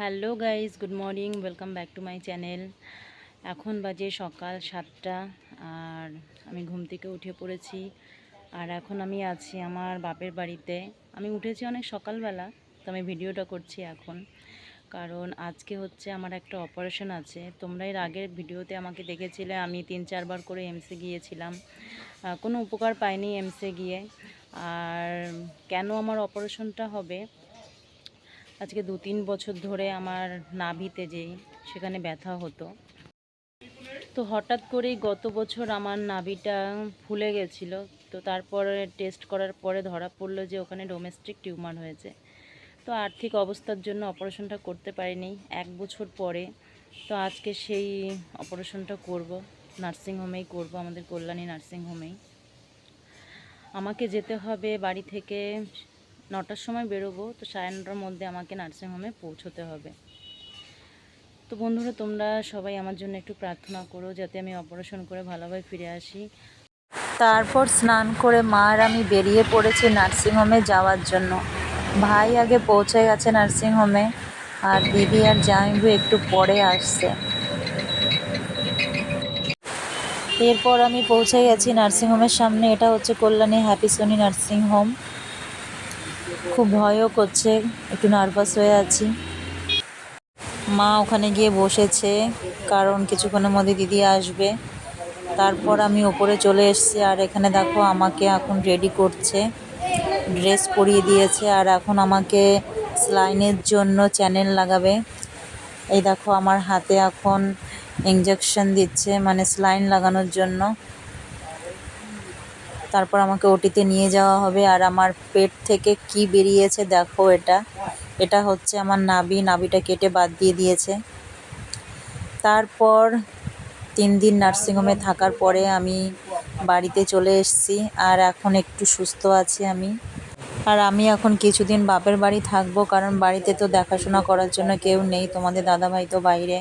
Hello guys good morning, welcome back to my channel. এখন বাজে সকাল সাতটা, আর আমি ঘুম থেকে উঠে পড়েছি। আর এখন আমি আছি আমার বাপের বাড়িতে। আমি উঠেছি অনেক সকালবেলা, তো আমি ভিডিওটা করছি এখন। কারণ আজকে হচ্ছে আমার একটা অপারেশন আছে। তোমরা এর আগের ভিডিওতে আমাকে দেখেছিলে, আমি তিন চারবার করে এমসে গিয়েছিলাম। কোনো উপকার পাইনি এমসে গিয়ে। আর কেন আমার অপারেশনটা হবে? আজকে দু তিন বছর ধরে আমার নাভিতে যেই সেখানে ব্যথা হতো। তো হঠাৎ করেই গত বছর আমার নাভিটা ফুলে গেছিল। তো তারপরে টেস্ট করার পরে ধরা পড়ল যে ওখানে ডোমেস্টিক টিউমার হয়েছে। তো আর্থিক অবস্থার জন্য অপারেশনটা করতে পারিনি এক বছর পরে। তো আজকে সেই অপারেশনটা করব নার্সিংহোমেই করব, আমাদের কল্যাণী নার্সিংহোমেই আমাকে যেতে হবে বাড়ি থেকে নটার সময় বেরোবো, তো সাড়ে নটার মধ্যে আমাকে নার্সিংহোমে পৌঁছতে হবে। তো বন্ধুরা, তোমরা সবাই আমার জন্য একটু প্রার্থনা করো যাতে আমি অপারেশন করে ভালোভাবে ফিরে আসি। তারপর স্নান করে মা আর আমি বেরিয়ে পড়েছি নার্সিংহোমে যাওয়ার জন্য। ভাই আগে পৌঁছে গেছে নার্সিংহোমে আর দিদি আর জামাইবু একটু পরে আসছে। এরপর আমি পৌঁছে গেছি নার্সিংহোমের সামনে, এটা হচ্ছে Kalyani happy Soni nursing home খুব ভয়ও করছে, একটু নার্ভাস হয়ে আছি। মা ওখানে গিয়ে বসেছে, কারণ কিছুক্ষণের মধ্যে দিদি আসবে। তারপর আমি ওপরে চলে এসেছি, আর এখানে দেখো আমাকে এখন রেডি করছে। ড্রেস পরিয়ে দিয়েছে, আর এখন আমাকে স্লাইনের জন্য চ্যানেল লাগাবে। এই দেখো আমার হাতে এখন ইঞ্জেকশন দিচ্ছে মানে স্লাইন লাগানোর জন্য। তারপর আমাকে ওটিতে নিয়ে যাওয়া হবে। আর আমার পেট থেকে কি বেরিয়েছে দেখো এটা। এটা হচ্ছে আমার নাবি নাবিটা কেটে বাদ দিয়ে দিয়েছে। তারপর তিন দিন নার্সিংহোমে থাকার পরে আমি বাড়িতে চলে এসেছি। আর এখন একটু সুস্থ আছি আমি। আর আমি এখন কিছুদিন বাপের বাড়ি থাকব, কারণ বাড়িতে তো দেখাশোনা করার জন্য কেউ নেই। তোমাদের দাদাভাই তো বাইরে।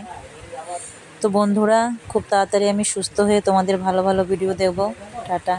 তো বন্ধুরা, খুব তাড়াতাড়ি আমি সুস্থ হয়ে তোমাদের ভালো ভালো ভিডিও দেবো। টাটা।